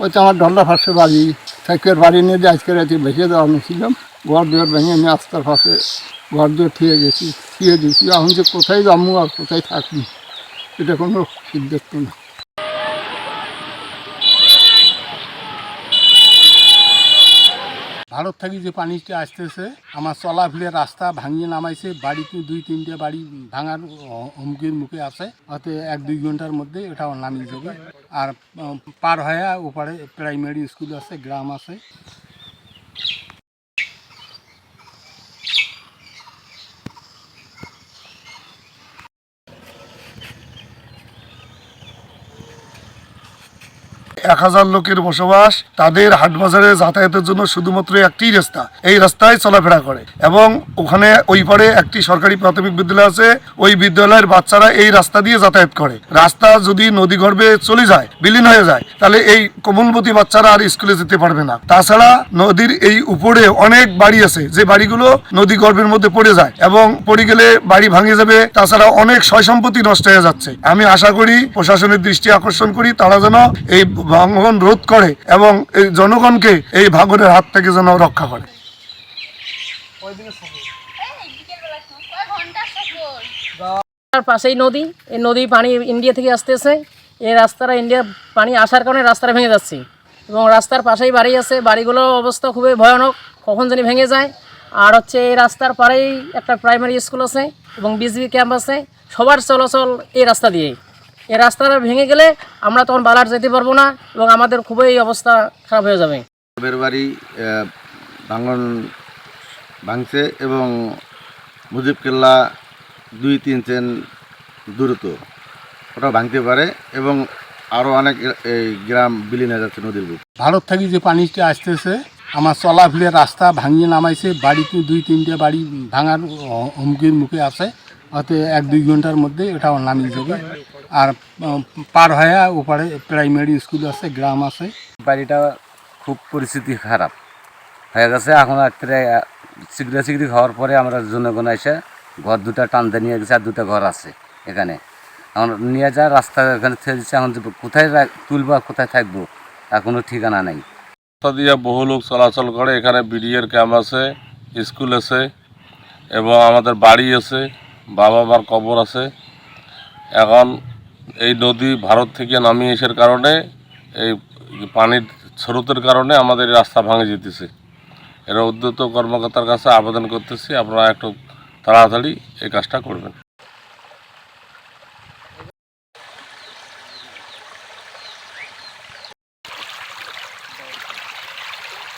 ওই তো আমার ডল্লা ফাঁসে বাড়ি। সাইকেল বাড়ি নিয়ে যে আজকে রাতে ভেসে দেওয়া ছিলাম ঘর দুয়ার ভেঙে নিয়ে আস্তার ফাঁসে ঘর দুয়ার থিয়ে গেছি, থিয়ে দিয়েছি। এখন যে কোথায় যাব আর কোথায় থাকি এটা কোনো সিদ্ধান্ত না। ভারত থেকে যে পানিটা আসতেছে, আমার চলাফিরে রাস্তা ভাঙিয়ে নামাইছে, বাড়িতে দুই, তিনটা বাড়ি ভাঙার হুমকির মুখে আছে অত এক, দুই ঘণ্টার মধ্যে এটা নামিয়ে যাবে আর পার হয়ে ওপারে প্রাইমারি স্কুল আছে, গ্রাম আছে। এক হাজার লোকের বসবাস তাদের হাট বাজারে যাতায়াতের জন্য শুধুমাত্র একটি রাস্তা। এই রাস্তায় চলাফেরা করে এবং ওখানে ওই পারে একটি সরকারি প্রাথমিক বিদ্যালয় আছে। ওই বিদ্যালয়ের বাচ্চারা এই রাস্তা দিয়ে যাতায়াত করে। রাস্তা যদি নদী গর্ভে চলে যায়, বিলীন হয়ে যায়, তাহলে এই কোমলবতী বাচ্চারা আর স্কুলে যেতে পারবে না। তাছাড়া নদীর এই উপরে অনেক বাড়ি আছে, যে বাড়িগুলো নদী গর্ভের মধ্যে পড়ে যায় এবং পড়ে গেলে বাড়ি ভাঙে যাবে। তাছাড়া অনেক সয় সম্পত্তি নষ্ট হয়ে যাচ্ছে। আমি আশা করি প্রশাসনের দৃষ্টি আকর্ষণ করি, তারা যেন এই ভাঙন রোধ করে এবং এই জনগণকে এই ভাঙনের হাত থেকে যেন রক্ষা করে। পাশেই নদী, এই নদী পানি ইন্ডিয়া থেকে আসতেছে। এই রাস্তাটা ইন্ডিয়া পানি আসার কারণে রাস্তাটা ভেঙে যাচ্ছে। এবং রাস্তার পাশেই বাড়ি আছে। বাড়িগুলোর অবস্থা খুবই ভয়ানক, কখন জানি ভেঙে যায়। আর হচ্ছে এই রাস্তার পাড়েই একটা প্রাইমারি স্কুল আছে এবং বিজবি ক্যাম্প আছে। সবার চলাচল এই রাস্তা দিয়েই। এই রাস্তাটা ভেঙে গেলে আমরা তখন বালার যেতে পারব না এবং আমাদের খুবই অবস্থা খারাপ হয়ে যাবে। বাড়ি ভাঙন ভাঙছে এবং মুজিব কেল্লা দুই তিন চেন দূরত্ব ওটা ভাঙতে পারে এবং আরও অনেক এই গ্রাম বিলীন হয়ে যাচ্ছে নদীর বুক। ভারত থেকে যে পানিটা আসতেছে আমার চলাফিরে রাস্তা ভাঙিয়ে নামাইছে বাড়িতে দুই তিনটে বাড়ি ভাঙার হুমকির মুখে আছে। অত এক দুই ঘণ্টার মধ্যে এটা নামিয়ে যাবে আর পার হয়ে ওপারে প্রাইমারি স্কুল আছে গ্রাম আছে। বাড়িটা খুব পরিস্থিতি খারাপ। হয়ে গেছে এখন রাত্রে সিগড়া সিগড়ি খাওয়ার পরে আমরা জনগণ এসে ঘর দুটা টানতে নিয়ে গেছে আর দুটা ঘর আছে এখানে। এখন নিয়ে যায় রাস্তা এখানে ছেড়ে দিচ্ছে এখন কোথায় তুলবো কোথায় থাকব তার কোনো ঠিকানা নেই। রাস্তা দিয়ে বহু লোক চলাচল করে এখানে বিডিএর ক্যাম্প আছে স্কুল আছে এবং আমাদের বাড়ি আছে। বাবা মার কবর আছে। এখন এই নদী ভারত থেকে নামিয়ে আসার কারণে, এই পানির স্রোতের কারণে আমাদের রাস্তা ভাঙে যেতেছে। এরা উদ্যত কর্মকর্তার কাছে আবেদন করতেছি, আপনারা একটু তাড়াতাড়ি এই কাজটা করবেন।